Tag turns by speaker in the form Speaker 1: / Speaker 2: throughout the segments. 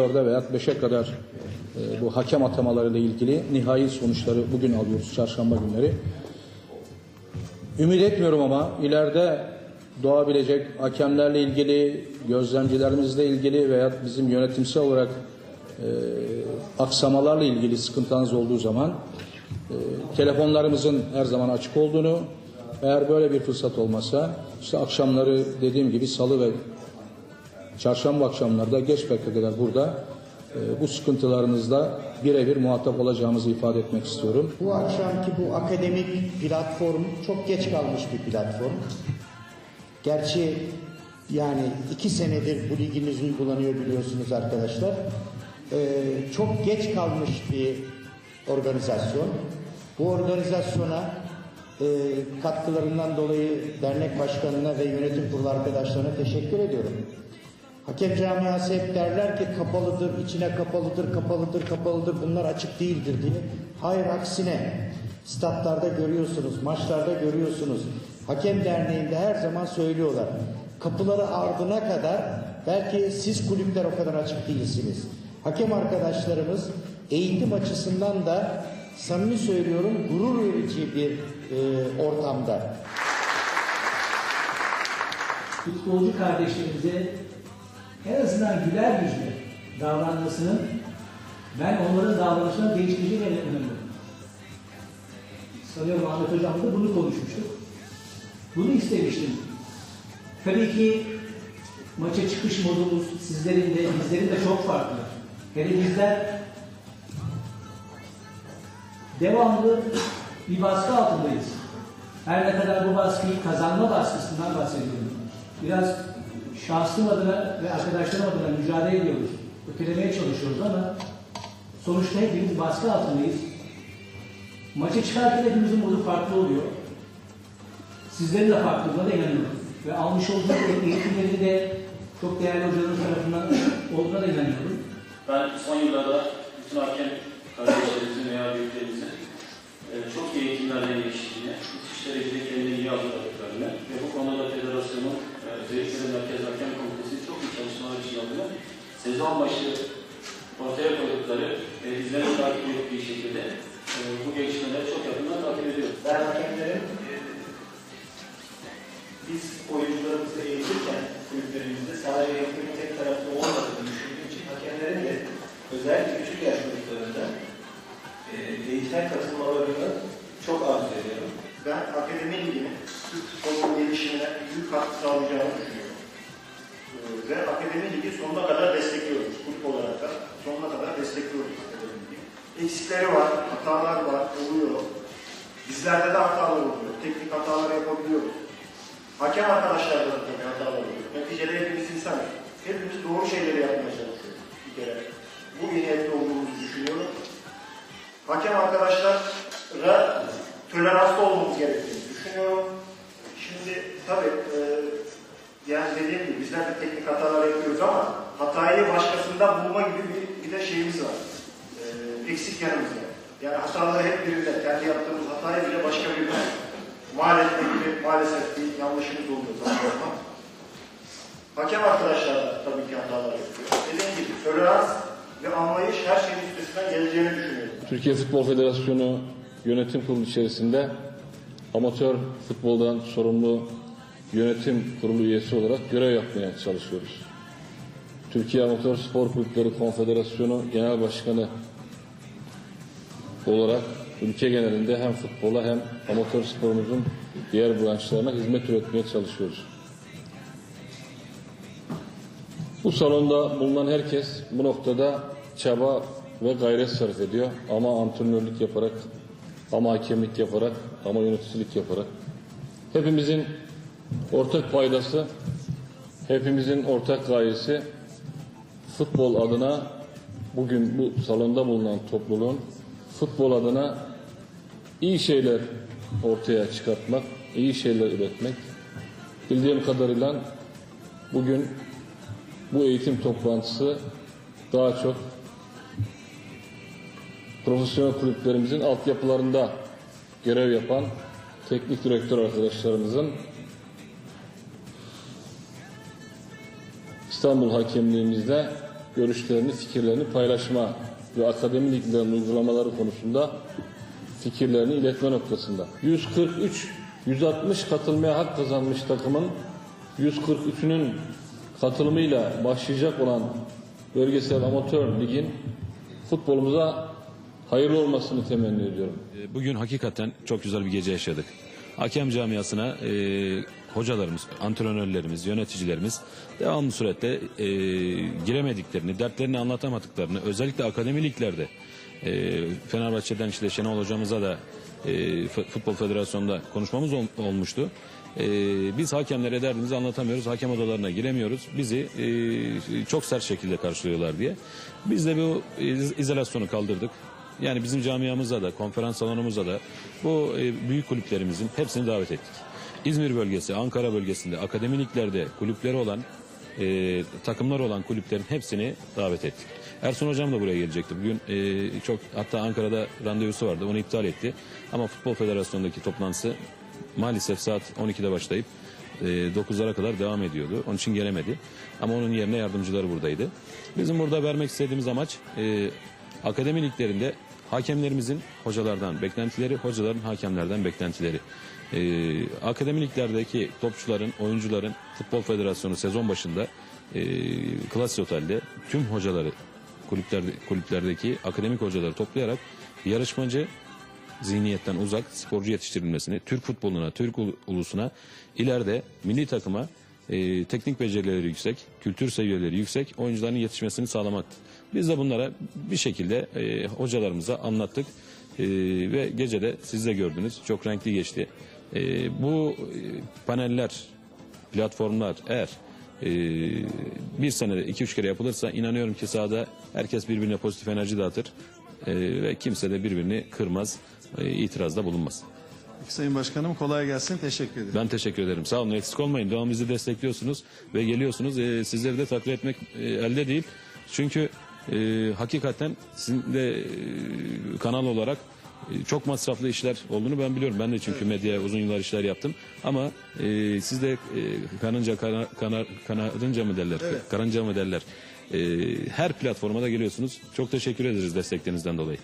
Speaker 1: Orada veya 5'e kadar e, bu hakem atamalarıyla ilgili nihai sonuçları bugün alıyoruz çarşamba günleri. Ümit etmiyorum ama ileride doğabilecek hakemlerle ilgili, gözlemcilerimizle ilgili veya bizim yönetimsel olarak e, aksamalarla ilgili sıkıntılarınız olduğu zaman e, telefonlarımızın her zaman açık olduğunu, eğer böyle bir fırsat olmasa işte akşamları dediğim gibi salı ve çarşamba akşamlarda geç kadar burada e, bu sıkıntılarınızla birebir muhatap olacağımızı ifade etmek istiyorum.
Speaker 2: Bu akşamki bu akademik platform çok geç kalmış bir platform. Gerçi yani iki senedir bu ligimiz uygulanıyor biliyorsunuz arkadaşlar. Ee, çok geç kalmış bir organizasyon. Bu organizasyona e, katkılarından dolayı dernek başkanına ve yönetim kurulu arkadaşlarına teşekkür ediyorum. Hakem camiası hep derler ki kapalıdır, içine kapalıdır, kapalıdır, kapalıdır, bunlar açık değildir diye. Hayır aksine statlarda görüyorsunuz, maçlarda görüyorsunuz. Hakem Derneği'nde her zaman söylüyorlar. Kapıları ardına kadar belki siz kulüpler o kadar açık değilsiniz. Hakem arkadaşlarımız eğitim açısından da samimi söylüyorum gurur verici bir e, ortamda.
Speaker 3: futbolcu kardeşlerimize en azından güler yüzle davranmasının ben onların davranışını değiştireceğine inanıyorum. Sanıyorum Ahmet Hocam da bunu konuşmuştuk. Bunu istemiştim. Tabii ki maça çıkış modumuz sizlerin de bizlerin de çok farklı. Hele bizler devamlı bir baskı altındayız. Her ne kadar bu baskıyı kazanma baskısından bahsediyorum. Biraz şahsım adına ve arkadaşlarım adına mücadele ediyoruz. Ötelemeye çalışıyoruz ama sonuçta hepimiz baskı altındayız. Maça çıkarken hepimizin modu farklı oluyor. Sizlerin de farklılığına da inanıyorum. Ve almış olduğunuz eğitimleri de çok değerli hocalarınız tarafından olduğuna da inanıyorum.
Speaker 4: Ben son yıllarda bütün hakem kardeşlerimizin veya büyüklerimizin e, çok iyi eğitimlerden geçtiğini, müthiş derecede kendini iyi hazırladıklarını ve bu konuda federasyonun özellikle Merkez Hakem Komitesi çok iyi çalışmalar içindığını sezon başı ortaya koydukları ve bizlerin takip ettiği şekilde e, bu gelişmeleri çok
Speaker 5: Eksikleri var, hatalar var, oluyor. Bizlerde de hatalar oluyor. Teknik hatalar yapabiliyoruz. Hakem arkadaşlarda da tabii hatalar oluyor. Neticede hepimiz insanız. Hepimiz doğru şeyleri yapmaya çalışıyoruz. Bir kere. Bu niyetli olduğumuzu düşünüyorum. Hakem arkadaşlara toleranslı olmamız gerektiğini düşünüyorum. Şimdi tabii e, yani dediğim gibi bizler de teknik hatalar yapıyoruz ama hatayı başkasından bulma gibi bir, bir de şeyimiz var. E, eksik yanımız var. Yani hataları hep birinde, kendi yaptığımız hatayı bile başka birine mal etme gibi maalesef bir yanlışımız oluyor zaman. Hakem arkadaşlar da tabii ki hatalar yapıyor. Dediğim gibi tolerans ve anlayış her şeyin üstesinden geleceğini düşünüyorum.
Speaker 6: Türkiye Futbol Federasyonu Yönetim Kurulu içerisinde amatör futboldan sorumlu yönetim kurulu üyesi olarak görev yapmaya çalışıyoruz. Türkiye Amatör Spor Kulüpleri Konfederasyonu Genel Başkanı olarak ülke genelinde hem futbola hem amatör sporumuzun diğer branşlarına hizmet üretmeye çalışıyoruz. Bu salonda bulunan herkes bu noktada çaba ve gayret sarf ediyor. Ama antrenörlük yaparak, ama hakemlik yaparak, ama yöneticilik yaparak. Hepimizin ortak paydası, hepimizin ortak gayesi futbol adına bugün bu salonda bulunan topluluğun futbol adına iyi şeyler ortaya çıkartmak, iyi şeyler üretmek. Bildiğim kadarıyla bugün bu eğitim toplantısı daha çok profesyonel kulüplerimizin altyapılarında görev yapan teknik direktör arkadaşlarımızın İstanbul hakemliğimizde görüşlerini, fikirlerini paylaşma ve akademi liglerin uygulamaları konusunda fikirlerini iletme noktasında. 143, 160 katılmaya hak kazanmış takımın 143'ünün katılımıyla başlayacak olan bölgesel amatör ligin futbolumuza hayırlı olmasını temenni ediyorum.
Speaker 7: E, Bugün hakikaten çok güzel bir gece yaşadık. Hakem camiasına e, hocalarımız, antrenörlerimiz, yöneticilerimiz devamlı surette e, giremediklerini, dertlerini anlatamadıklarını, özellikle akademiliklerde e, Fenerbahçe'den işte Şenol hocamıza da e, Futbol Federasyonu'nda konuşmamız ol- olmuştu. E, biz hakemlere derdimizi anlatamıyoruz, hakem odalarına giremiyoruz. Bizi e, çok sert şekilde karşılıyorlar diye. Biz de bu iz- izolasyonu kaldırdık. Yani bizim camiamızda da, konferans salonumuzda da bu e, büyük kulüplerimizin hepsini davet ettik. İzmir bölgesi, Ankara bölgesinde, akademiliklerde kulüpleri olan, e, takımlar olan kulüplerin hepsini davet ettik. Ersun Hocam da buraya gelecekti. Bugün e, çok hatta Ankara'da randevusu vardı. Onu iptal etti. Ama Futbol Federasyonu'ndaki toplantısı maalesef saat 12'de başlayıp e, 9'lara kadar devam ediyordu. Onun için gelemedi. Ama onun yerine yardımcıları buradaydı. Bizim burada vermek istediğimiz amaç e, akademi liglerinde hakemlerimizin hocalardan beklentileri, hocaların hakemlerden beklentileri. E, akademi liglerdeki topçuların, oyuncuların Futbol Federasyonu sezon başında e, Klas Otel'de tüm hocaları kulüplerde, kulüplerdeki akademik hocaları toplayarak yarışmacı zihniyetten uzak sporcu yetiştirilmesini, Türk futboluna, Türk ulu- ulusuna, ileride milli takıma e, teknik becerileri yüksek, kültür seviyeleri yüksek oyuncuların yetişmesini sağlamaktı. Biz de bunlara bir şekilde e, hocalarımıza anlattık E, ve gecede siz de gördünüz çok renkli geçti. E, bu e, paneller, platformlar eğer e, bir senede iki üç kere yapılırsa inanıyorum ki sahada herkes birbirine pozitif enerji dağıtır e, ve kimse de birbirini kırmaz, e, itirazda bulunmaz.
Speaker 8: Sayın Başkanım kolay gelsin. Teşekkür ederim.
Speaker 7: Ben teşekkür ederim. Sağ olun eksik olmayın. Devam bizi destekliyorsunuz ve geliyorsunuz. E, sizleri de takdir etmek e, elde değil. Çünkü e, hakikaten sizin de e, kanal olarak e, çok masraflı işler olduğunu ben biliyorum. Ben de çünkü medyaya uzun yıllar işler yaptım. Ama e, siz de e, kanınca kana, kanar, kanarınca mı derler? Karınca mı derler? E, her platforma da geliyorsunuz. Çok teşekkür ederiz desteklerinizden dolayı.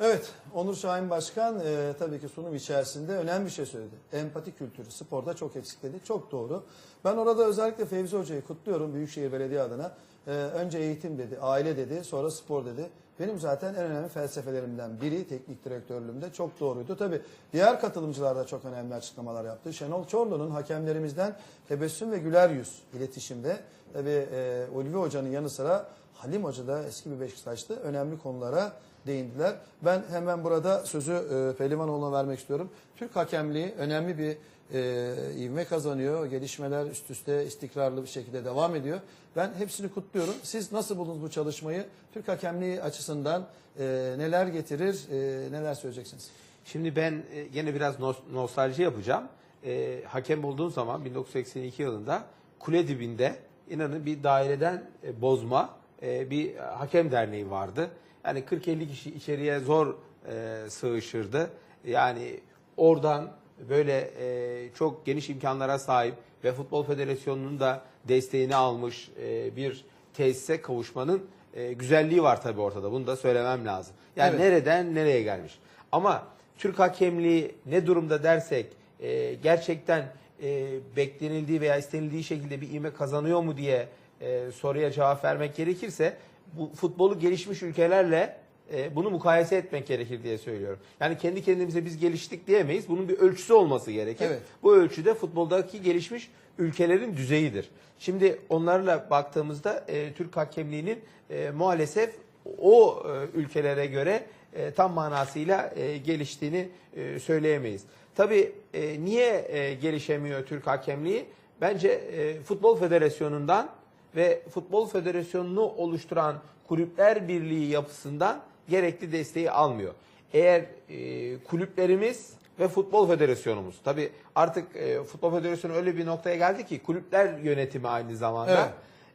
Speaker 8: Evet, Onur Şahin Başkan e, tabii ki sunum içerisinde önemli bir şey söyledi. Empati kültürü sporda çok eksik dedi. Çok doğru. Ben orada özellikle Fevzi Hoca'yı kutluyorum Büyükşehir Belediye adına. E, önce eğitim dedi, aile dedi, sonra spor dedi. Benim zaten en önemli felsefelerimden biri teknik direktörlüğümde çok doğruydu. Tabii diğer katılımcılar da çok önemli açıklamalar yaptı. Şenol Çorlu'nun hakemlerimizden tebessüm ve güler yüz iletişimde. Tabii e, Ulvi Hoca'nın yanı sıra Halim Hoca da eski bir Beşiktaş'ta önemli konulara değindiler. Ben hemen burada sözü e, Pehlivanoğlu'na vermek istiyorum. Türk hakemliği önemli bir e, ivme kazanıyor. Gelişmeler üst üste istikrarlı bir şekilde devam ediyor. Ben hepsini kutluyorum. Siz nasıl buldunuz bu çalışmayı? Türk hakemliği açısından e, neler getirir, e, neler söyleyeceksiniz?
Speaker 9: Şimdi ben e, gene biraz nos- nostalji yapacağım. E, hakem olduğum zaman 1982 yılında kule dibinde inanın bir daireden e, bozma e, bir hakem derneği vardı. Yani 40-50 kişi içeriye zor e, sığışırdı. Yani oradan böyle e, çok geniş imkanlara sahip ve Futbol Federasyonu'nun da desteğini almış e, bir tesise kavuşmanın e, güzelliği var tabii ortada. Bunu da söylemem lazım. Yani
Speaker 8: Evet.
Speaker 9: nereden nereye gelmiş. Ama Türk hakemliği ne durumda dersek e, gerçekten e, beklenildiği veya istenildiği şekilde bir ivme kazanıyor mu diye e, soruya cevap vermek gerekirse bu futbolu gelişmiş ülkelerle e, bunu mukayese etmek gerekir diye söylüyorum. Yani kendi kendimize biz geliştik diyemeyiz. Bunun bir ölçüsü olması gerekir.
Speaker 8: Evet.
Speaker 9: Bu ölçüde futboldaki gelişmiş ülkelerin düzeyidir. Şimdi onlarla baktığımızda e, Türk hakemliğinin e, maalesef o e, ülkelere göre e, tam manasıyla e, geliştiğini e, söyleyemeyiz. Tabii e, niye e, gelişemiyor Türk hakemliği? Bence e, Futbol Federasyonu'ndan ve Futbol Federasyonu'nu oluşturan Kulüpler Birliği yapısından gerekli desteği almıyor. Eğer e, kulüplerimiz ve Futbol Federasyonumuz, tabii artık e, Futbol Federasyonu öyle bir noktaya geldi ki kulüpler yönetimi aynı zamanda.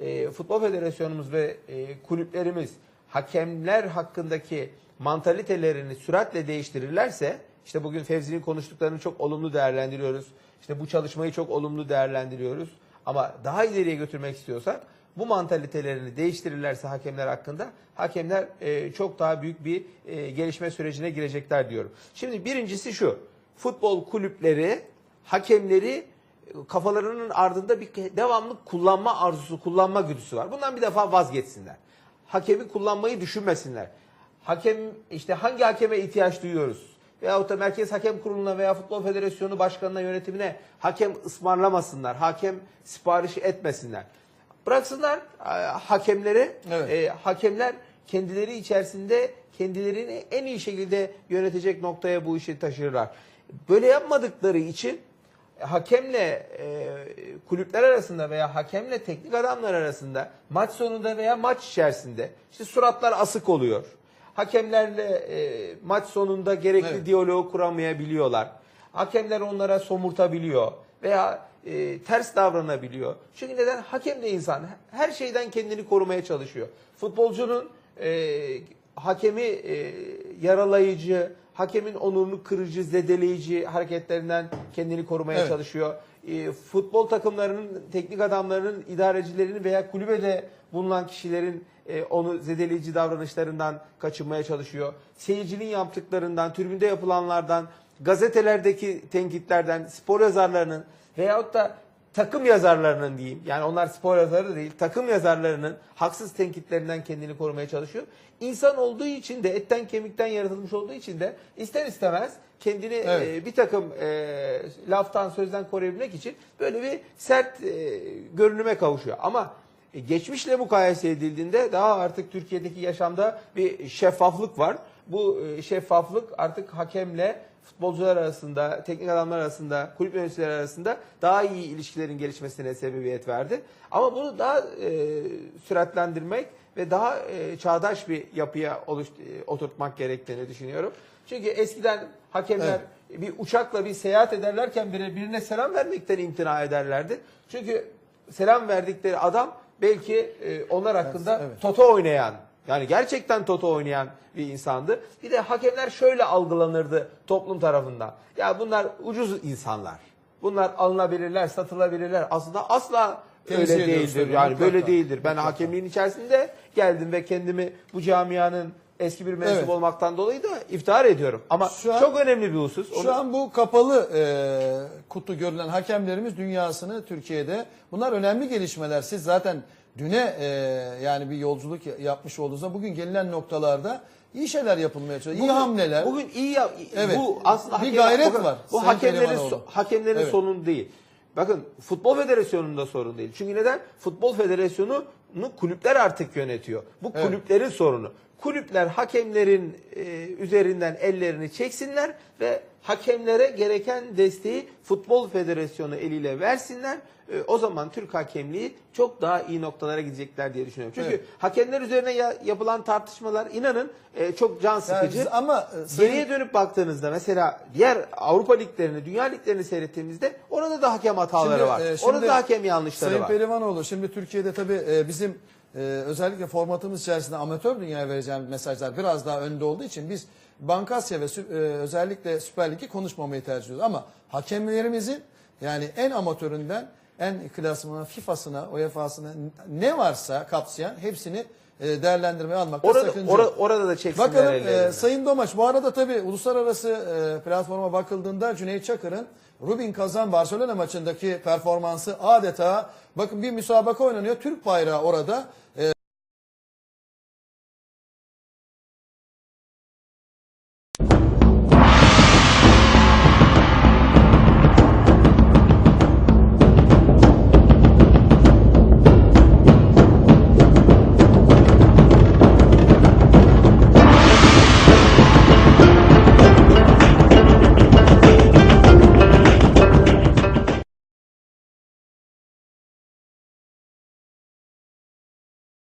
Speaker 9: E, Futbol Federasyonumuz ve e, kulüplerimiz hakemler hakkındaki mantalitelerini süratle değiştirirlerse, işte bugün Fevzi'nin konuştuklarını çok olumlu değerlendiriyoruz. İşte bu çalışmayı çok olumlu değerlendiriyoruz. Ama daha ileriye götürmek istiyorsak bu mantalitelerini değiştirirlerse hakemler hakkında hakemler e, çok daha büyük bir e, gelişme sürecine girecekler diyorum. Şimdi birincisi şu. Futbol kulüpleri hakemleri e, kafalarının ardında bir devamlı kullanma arzusu, kullanma güdüsü var. Bundan bir defa vazgeçsinler. Hakemi kullanmayı düşünmesinler. Hakem işte hangi hakeme ihtiyaç duyuyoruz? Veyahut da Merkez Hakem Kurulu'na veya Futbol Federasyonu Başkanı'na yönetimine hakem ısmarlamasınlar. Hakem siparişi etmesinler. Bıraksınlar e, hakemleri.
Speaker 8: Evet.
Speaker 9: E, hakemler kendileri içerisinde kendilerini en iyi şekilde yönetecek noktaya bu işi taşırlar. Böyle yapmadıkları için hakemle e, kulüpler arasında veya hakemle teknik adamlar arasında maç sonunda veya maç içerisinde işte suratlar asık oluyor. Hakemlerle e, maç sonunda gerekli
Speaker 8: Evet.
Speaker 9: diyaloğu kuramayabiliyorlar. Hakemler onlara somurtabiliyor veya e, ters davranabiliyor. Çünkü neden? Hakem de insan. Her şeyden kendini korumaya çalışıyor. Futbolcunun e, hakemi e, yaralayıcı, hakemin onurunu kırıcı, zedeleyici hareketlerinden kendini korumaya
Speaker 8: Evet.
Speaker 9: çalışıyor. E, futbol takımlarının, teknik adamlarının, idarecilerinin veya kulübede bulunan kişilerin e, onu zedeleyici davranışlarından kaçınmaya çalışıyor. Seyircinin yaptıklarından, tribünde yapılanlardan, gazetelerdeki tenkitlerden, spor yazarlarının veyahut da takım yazarlarının diyeyim. Yani onlar spor yazarı değil. Takım yazarlarının haksız tenkitlerinden kendini korumaya çalışıyor. İnsan olduğu için de etten kemikten yaratılmış olduğu için de ister istemez kendini
Speaker 8: Evet.
Speaker 9: e, bir takım e, laftan sözden koruyabilmek için böyle bir sert e, görünüme kavuşuyor. Ama e, geçmişle mukayese edildiğinde daha artık Türkiye'deki yaşamda bir şeffaflık var. Bu e, şeffaflık artık hakemle futbolcular arasında, teknik adamlar arasında, kulüp yöneticileri arasında daha iyi ilişkilerin gelişmesine sebebiyet verdi. Ama bunu daha e, süratlendirmek ve daha e, çağdaş bir yapıya oluş, e, oturtmak gerektiğini düşünüyorum. Çünkü eskiden hakemler bir uçakla bir seyahat ederlerken biri- birine selam vermekten imtina ederlerdi. Çünkü selam verdikleri adam belki e, onlar hakkında
Speaker 8: evet.
Speaker 9: toto oynayan yani gerçekten toto oynayan bir insandı. Bir de hakemler şöyle algılanırdı toplum tarafından. Ya bunlar ucuz insanlar. Bunlar alınabilirler, satılabilirler. Aslında asla
Speaker 8: Temsil
Speaker 9: öyle değildir. Yani böyle değildir. Ben hakemliğin içerisinde geldim ve kendimi bu camianın eski bir mensup
Speaker 8: Evet.
Speaker 9: olmaktan dolayı da iftihar ediyorum. Ama
Speaker 8: Şu an-
Speaker 9: çok önemli bir husus. Onu-
Speaker 8: Şu an bu kapalı e, kutu görülen hakemlerimiz dünyasını Türkiye'de bunlar önemli gelişmeler. Siz zaten düne e, yani bir yolculuk ya- yapmış olduğunuzda bugün gelinen noktalarda iyi şeyler yapılmaya çalışıyor. iyi
Speaker 9: Bugün-
Speaker 8: hamleler.
Speaker 9: Bugün iyi ya,
Speaker 8: Evet.
Speaker 9: bu aslında
Speaker 8: Bir gayret
Speaker 9: bakın,
Speaker 8: var.
Speaker 9: Bu
Speaker 8: Sayın
Speaker 9: hakemlerin so- hakemlerin
Speaker 8: Evet.
Speaker 9: sorunu değil. Bakın Futbol Federasyonu'nda sorun değil. Çünkü neden? Futbol Federasyonu'nu kulüpler artık yönetiyor. Bu kulüplerin sorunu. Kulüpler hakemlerin e, üzerinden ellerini çeksinler ve hakemlere gereken desteği Futbol Federasyonu eliyle versinler. E, o zaman Türk hakemliği çok daha iyi noktalara gidecekler diye düşünüyorum. Çünkü
Speaker 8: Evet.
Speaker 9: hakemler üzerine ya- yapılan tartışmalar inanın e, çok can
Speaker 8: Yani
Speaker 9: sıkıcı.
Speaker 8: biz- ama e, sayın-
Speaker 9: Geriye dönüp baktığınızda mesela diğer Avrupa liglerini, dünya liglerini seyrettiğimizde orada da hakem hataları
Speaker 8: Şimdi,
Speaker 9: var.
Speaker 8: e, şimdi
Speaker 9: orada da hakem yanlışları
Speaker 8: Sayın
Speaker 9: var.
Speaker 8: Pelivanoğlu şimdi Türkiye'de tabii e, bizim e, özellikle formatımız içerisinde amatör dünyaya vereceğim mesajlar biraz daha önde olduğu için biz Bankasya ve e, özellikle Süper Lig'i konuşmamayı tercih ediyoruz. Ama hakemlerimizin yani en amatöründen en klasmanına, FIFA'sına, UEFA'sına ne varsa kapsayan hepsini e, değerlendirmeye almakta
Speaker 9: Orada,
Speaker 8: sakınca
Speaker 9: ora-
Speaker 8: yok.
Speaker 9: orada da çeksinler
Speaker 8: Bakalım e, Sayın Domaç bu arada tabii uluslararası e, platforma bakıldığında Cüneyt Çakır'ın Rubin Kazan Barcelona maçındaki performansı adeta bakın bir müsabaka oynanıyor. Türk bayrağı orada. E,